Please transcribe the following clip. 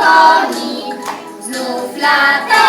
konik znów lata.